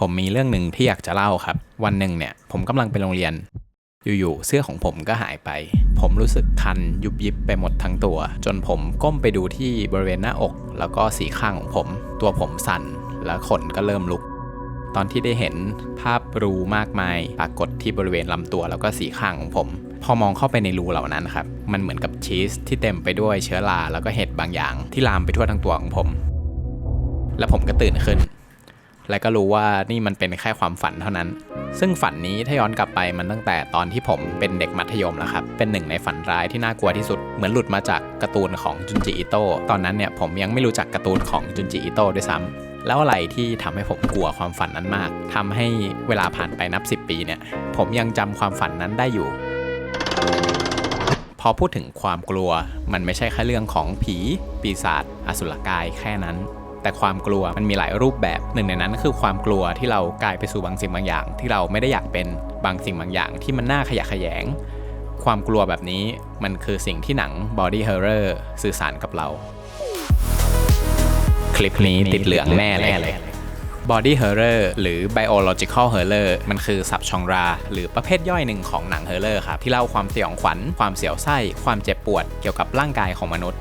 ผมมีเรื่องหนึ่งที่อยากจะเล่าครับ วันหนึ่งเนี่ยผมกำลังไปโรงเรียน อยู่ๆเสื้อของผมก็หายไป ผมรู้สึกคันยุบยิบไปหมดทั้งตัว จนผมก้มไปดูที่บริเวณหน้าอก แล้วก็สีข้างของผม ตัวผมสั่นแล้วขนก็เริ่มลุก ตอนที่ได้เห็นภาพรูมากมายปรากฏที่บริเวณลำตัวแล้วก็สีข้างของผม พอมองเข้าไปในรูเหล่านั้นครับมันเหมือนกับชีสที่เต็มไปด้วยเชื้อราแล้วก็เห็ดบางอย่างที่ลามไปทั่วทั้งตัวของผม แล้วผมก็ตื่นขึ้น และก็รู้ว่านี่มันเป็นแค่ความฝันเท่านั้น ซึ่งฝันนี้ถ้าย้อนกลับไปมันตั้งแต่ตอนที่ผมเป็นเด็กมัธยมแล้วครับ เป็นหนึ่งในฝันร้ายที่น่ากลัวที่สุด เหมือนหลุดมาจากการ์ตูนของจุนจิอิโต้ตอนนั้นเนี่ยผมยังไม่รู้จักการ์ตูนของจุนจิอิโต้ด้วยซ้ำแล้วอะไรที่ทำให้ผมกลัวความฝันนั้นมากทำให้เวลาผ่านไปนับ 10 ปีเนี่ย ผมยังจำความฝันนั้นได้อยู่ พอพูดถึงความกลัว มันไม่ใช่แค่เรื่องของผี ปีศาจอสุรกายแค่นั้น แต่ความกลัวมันมีหลายรูปแบบหนึ่งในนั้นก็คือความกลัวที่เรากลายไปสู่บางสิ่งบางอย่าง ที่เราไม่ได้อยากเป็นบางสิ่งบางอย่าง ที่มันน่าขยะแขยง ความกลัวแบบนี้มันคือสิ่งที่หนัง Body Horror สื่อสารกับเรา คลิปนี้ติดเหลืองแน่เลย Body Horror หรือ Biological Horror มันคือสับชองรา หรือประเภทย่อยหนึ่งของหนัง Horror ครับที่เล่าความสยองขวัญ ความเสียวไส้ ความเจ็บปวดเกี่ยวกับร่างกายของมนุษย์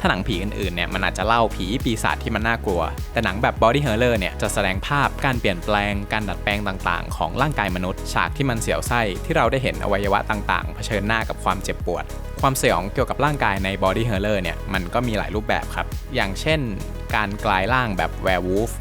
ถ้าหนังผีอื่นๆเนี่ยมันอาจจะเล่าผีปีศาจที่มันน่ากลัว แต่หนังแบบ Body Horror เนี่ยจะแสดงภาพการเปลี่ยนแปลงการดัดแปลงต่างๆ ของร่างกายมนุษย์ ฉากที่มันเสียวไส้ที่เราได้เห็นอวัยวะต่างๆ เผชิญหน้ากับความเจ็บปวด ความสยองเกี่ยวกับร่างกายใน Body Horror เนี่ยมันก็มีหลายรูปแบบครับ อย่างเช่น การกลายร่างแบบ Werewolf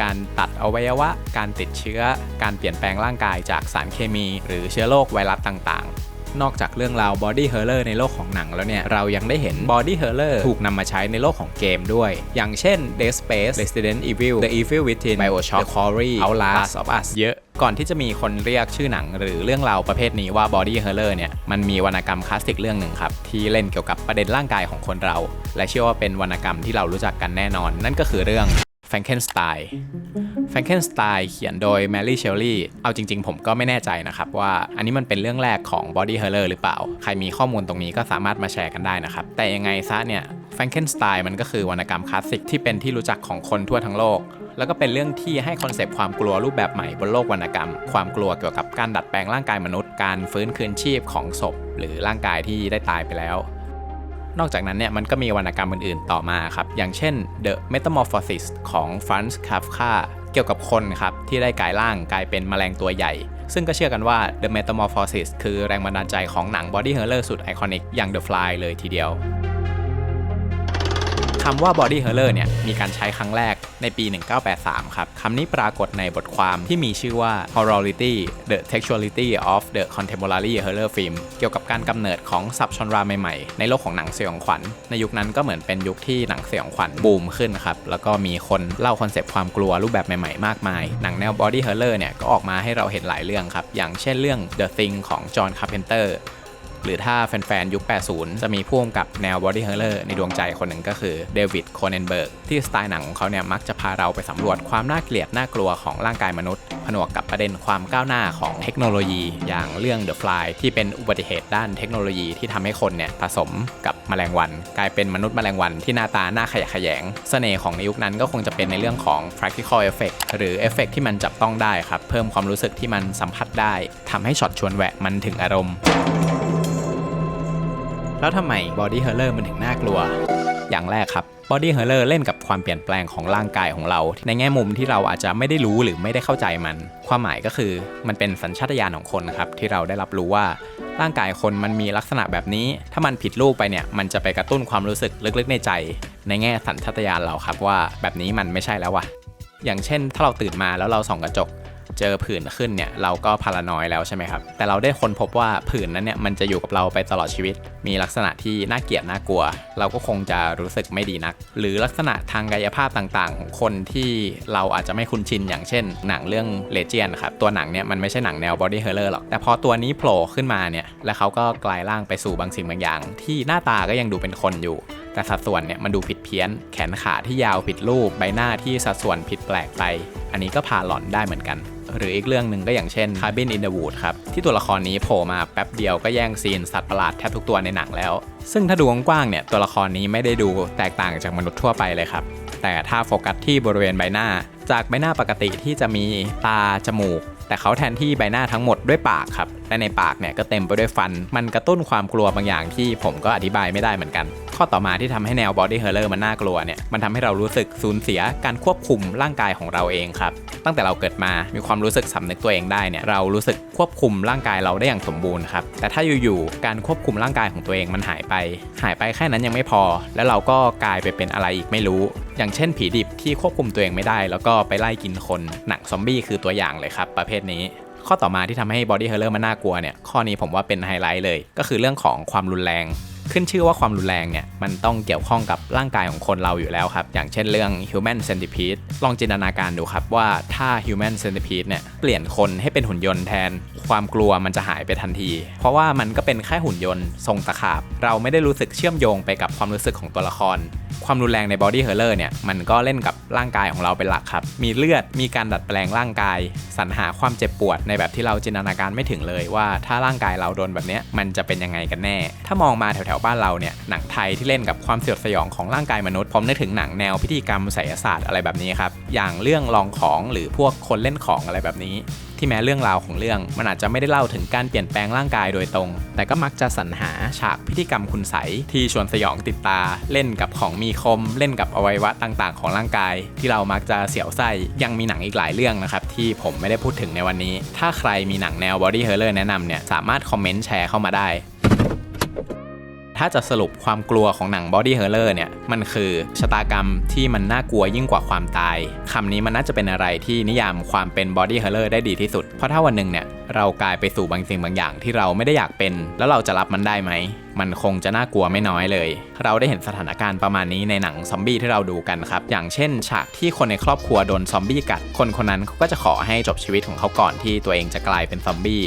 การตัดอวัยวะ การติดเชื้อ การเปลี่ยนแปลงร่างกายจากสารเคมี หรือเชื้อโรคไวรัสต่างๆ นอกจากเรื่องราว Body Horror ในโลกของหนังแล้วเนี่ย เรายังได้เห็น Body Horror ถูกนำมาใช้ในโลกของเกมด้วย อย่างเช่น Dead Space Resident Evil The Evil Within BioShock The Quarry Outlasts of Us เยอะก่อนที่จะมีคนเรียกชื่อหนังหรือเรื่องราวประเภทนี้ว่า Body Horror เนี่ย มันมีวรรณกรรมคลาสสิกเรื่องหนึ่งครับ ที่เล่นเกี่ยวกับประเด็นร่างกายของคนเรา และเชื่อว่าเป็นวรรณกรรมที่เรารู้จักกันแน่นอน นั่นก็คือเรื่อง Frankenstein Frankenstein เขียนโดย Mary Shelley เอาจริง ๆ ผมก็ไม่แน่ใจนะครับว่าอันนี้มันเป็นเรื่องแรกของ Body Horror หรือเปล่า ใครมีข้อมูลตรงนี้ก็สามารถมาแชร์กันได้นะครับ แต่ยังไงซะเนี่ย Frankenstein มันก็คือวรรณกรรมคลาสสิกที่เป็นที่รู้จักของคนทั่วทั้งโลก แล้วก็เป็นเรื่องที่ให้คอนเซปต์ความกลัวรูปแบบใหม่บนโลกวรรณกรรม ความกลัวเกี่ยวกับการดัดแปลงร่างกายมนุษย์ การฟื้นคืนชีพของศพ หรือร่างกายที่ได้ตายไปแล้ว นอกจากนั้นเนี่ยมันก็มีวรรณกรรมอื่นๆต่อมาครับ อย่างเช่น The Metamorphosis ของ Franz Kafka เกี่ยวกับคนครับ ที่ได้กลายร่างกลายเป็นแมลงตัวใหญ่ ซึ่งก็เชื่อกันว่า The Metamorphosis คือแรงบันดาลใจของหนัง Body Horror สุดไอคอนิกอย่าง The Fly เลยทีเดียว คำว่า body horror เนี่ยมีการใช้ครั้งแรกในปี 1983 ครับ คำนี้ปรากฏในบทความที่มีชื่อว่า Horrority the Textuality of the Contemporary Horror Film เกี่ยวกับการกำเนิดของซับชอนราใหม่ๆ ในโลกของหนังสยองขวัญ ในยุคนั้นก็เหมือนเป็นยุคที่หนังสยองขวัญบูมขึ้นครับ แล้วก็มีคนเล่าคอนเซปต์ความกลัวรูปแบบใหม่ๆ มากมาย หนังแนว body horror เนี่ยก็ออกมาให้เราเห็นหลายเรื่องครับ อย่างเช่นเรื่อง The Thing ของ John Carpenter หรือ หรือถ้าแฟนๆ ยุค 80 จะมีพ่วงกับแนว body horror ในดวงใจคนหนึ่งก็คือเดวิดโคเนนเบิร์กที่สไตล์หนังของเขาเนี่ยมักจะพาเราไปสำรวจความน่าเกลียดน่ากลัวของร่างกายมนุษย์ ผนวกกับประเด็นความก้าวหน้าของเทคโนโลยี อย่างเรื่อง The Fly ที่เป็นอุบัติเหตุด้านเทคโนโลยีที่ทำให้คนเนี่ยผสมกับแมลงวัน กลายเป็นมนุษย์แมลงวันที่หน้าตาหน้าขยะแขยงเสน่ห์ของในยุคนั้นก็คงจะเป็นในเรื่องของ practical effect หรือเอฟเฟกที่มันจับต้องได้ครับ เพิ่มความรู้สึกที่มันสัมผัสได้ทำให้ช็อตชวนแหวะมันถึงอารมณ์ แล้วทำไม Body Horror มันถึงน่ากลัว อย่างแรกครับ Body Horror เล่นกับความเปลี่ยนแปลงของร่างกายของเรา ในแง่มุมที่เราอาจจะไม่ได้รู้หรือไม่ได้เข้าใจมัน ความหมายก็คือมันเป็นสัญชาตญาณของคนครับที่เราได้รับรู้ว่าร่างกายคนมันมีลักษณะแบบนี้ ถ้ามันผิดรูปไปเนี่ยมันจะไปกระตุ้นความรู้สึกลึกๆในใจ ในแง่สัญชาตญาณเราครับว่าแบบนี้มันไม่ใช่แล้ววะอย่างเช่น ถ้าเราตื่นมาแล้วเราส่องกระจก เจอผื่นขึ้นเนี่ยเราก็พารานอยแล้วใช่ไหมครับ แต่เราได้ค้นพบว่าผื่นนั้นเนี่ยมันจะอยู่กับเราไปตลอดชีวิต มีลักษณะที่น่าเกลียดน่ากลัว เราก็คงจะรู้สึกไม่ดีนัก หรือลักษณะทางกายภาพต่างๆ ของคนที่เราอาจจะไม่คุ้นชินอย่างเช่น หนังเรื่องเลเจียนครับตัวหนังเนี่ยมันไม่ใช่หนังแนว body horror หรอกแต่พอตัวนี้โผล่ขึ้นมาเนี่ยแล้วเขาก็กลายร่างไปสู่บางสิ่งบางอย่าง ที่หน้าตาก็ยังดูเป็นคนอยู่แต่สัดส่วนเนี่ยมันดูผิดเพี้ยน แขนขาที่ยาวผิดรูป ใบหน้าที่สัดส่วนผิดแปลกไป อันนี้ก็พาหลอนได้เหมือนกัน หรืออีกเรื่องหนึ่งก็อย่างเช่น Cabin in the Woods ครับ ที่ตัวละครนี้โผล่มาแป๊บเดียวก็แย่งซีนสัตว์ประหลาดแทบทุกตัวในหนังแล้ว ซึ่งถ้าดูกว้างๆเนี่ยตัวละครนี้ไม่ได้ดูแตกต่างจากมนุษย์ทั่วไปเลยครับแต่ถ้าโฟกัสที่บริเวณใบหน้า จากใบหน้าปกติที่จะมีตาจมูก แต่เขาแทนที่ใบหน้าทั้งหมดด้วยปากครับและในปากเนี่ยก็เต็มไปด้วยฟัน มันกระตุ้นความกลัวบางอย่างที่ผมก็อธิบายไม่ได้เหมือนกัน ข้อต่อมาที่ทำให้แนว body horror มันน่ากลัวเนี่ยมันทำให้เรารู้สึกสูญเสียการควบคุมร่างกายของเราเองครับตั้งแต่เราเกิดมามีความรู้สึกสำนึกตัวเองได้เนี่ยเรารู้สึกควบคุมร่างกายเราได้อย่างสมบูรณ์ครับแต่ถ้าอยู่ๆการควบคุมร่างกายของตัวเองมันหายไป หายไปแค่นั้นยังไม่พอ แล้วเราก็กลายไปเป็นอะไรอีกไม่รู้ อย่างเช่นผีดิบที่ควบคุมตัวเองไม่ได้ แล้วก็ไปไล่กินคนหนังซอมบี้คือตัวอย่างเลยครับ ประเภทนี้ข้อต่อมาที่ทำให้ body horror มันน่ากลัวเนี่ย ข้อนี้ผมว่าเป็นไฮไลท์เลย ก็คือเรื่องของความรุนแรง ขึ้นชื่อว่าความรุนแรงเนี่ยมันต้องเกี่ยวข้องกับร่างกายของคนเราอยู่แล้วครับอย่างเช่นเรื่อง human centipede ลองจินตนาการดูครับว่าถ้า human centipede เนี่ยเปลี่ยนคนให้เป็นหุ่นยนต์แทน ความกลัวมันจะหายไปทันที เพราะว่ามันก็เป็นแค่หุ่นยนต์ทรงตะขาบ เราไม่ได้รู้สึกเชื่อมโยงไปกับความรู้สึกของตัวละคร ความรุนแรงใน body horror เนี่ยมันก็เล่นกับร่างกายของเราเป็นหลักครับ มีเลือดมีการดัดแปลงร่างกาย สรรหาความเจ็บปวดในแบบที่เราจินตนาการไม่ถึงเลยว่าถ้าร่างกายเราโดนแบบนี้มันจะเป็นยังไงกันแน่ ถ้ามองมาแถวๆบ้านเราเนี่ยหนังไทยที่เล่นกับความสยดสยองของร่างกายมนุษย์ผมนึกถึงหนังแนวพิธีกรรมไสยศาสตร์อะไรแบบนี้ครับอย่างเรื่องลองของหรือพวกคนเล่นของอะไรแบบนี้ที่แม้เรื่องราวของเรื่อง มันอาจจะไม่ได้เล่าถึงการเปลี่ยนแปลงร่างกายโดยตรง แต่ก็มักจะสรรหาฉากพิธีกรรมคุณใสยที่ชวนสยองติดตา เล่นกับของมีคม เล่นกับอวัยวะต่างๆ ของร่างกาย ที่เรามักจะเสียวไส้ยังมีหนังอีกหลายเรื่องนะครับที่ผมไม่ได้พูดถึงในวันนี้ ถ้าใครมีหนังแนวบอดี้เฮอร์เรอร์แนะนำเนี่ยสามารถคอมเมนต์แชร์เข้ามาได้ ถ้าจะสรุปความกลัวของหนัง Body Horror เนี่ย มันคือชะตากรรมที่มันน่ากลัวยิ่งกว่าความตาย คำนี้มันน่าจะเป็นอะไรที่นิยามความเป็น Body Horror ได้ดีที่สุด เพราะถ้าวันหนึ่งเนี่ย เรากลายไปสู่บางสิ่งบางอย่างที่เราไม่ได้อยากเป็น แล้วเราจะรับมันได้ไหม มันคงจะน่ากลัวไม่น้อยเลย เราได้เห็นสถานการณ์ประมาณนี้ในหนังซอมบี้ที่เราดูกันครับ อย่างเช่น ฉากที่คนในครอบครัวโดนซอมบี้กัด คนคนนั้นเขาก็จะขอให้จบชีวิตของเขาก่อนที่ตัวเองจะกลายเป็นซอมบี้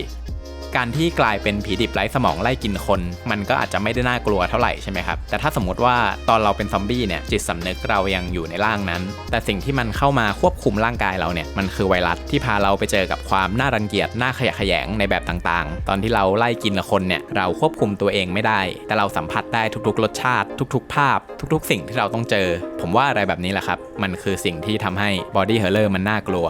การที่กลายเป็นผีดิบไร้สมองไล่กินคน มันก็อาจจะไม่ได้น่ากลัวเท่าไหร่ใช่ไหมครับ แต่ถ้าสมมติว่าตอนเราเป็นซอมบี้เนี่ยจิตสำนึกเรายังอยู่ในร่างนั้น แต่สิ่งที่มันเข้ามาควบคุมร่างกายเราเนี่ยมันคือไวรัสที่พาเราไปเจอกับความน่ารังเกียจน่าขยะแขยงในแบบต่างๆ ตอนที่เราไล่กินคนเนี่ยเราควบคุมตัวเองไม่ได้ แต่เราสัมผัสได้ทุกๆ รสชาติ ทุก ๆ ภาพ ทุก ๆ สิ่งที่เราต้องเจอ ผมว่าอะไรแบบนี้แหละครับมันคือสิ่งที่ทำให้ body horror มันน่ากลัว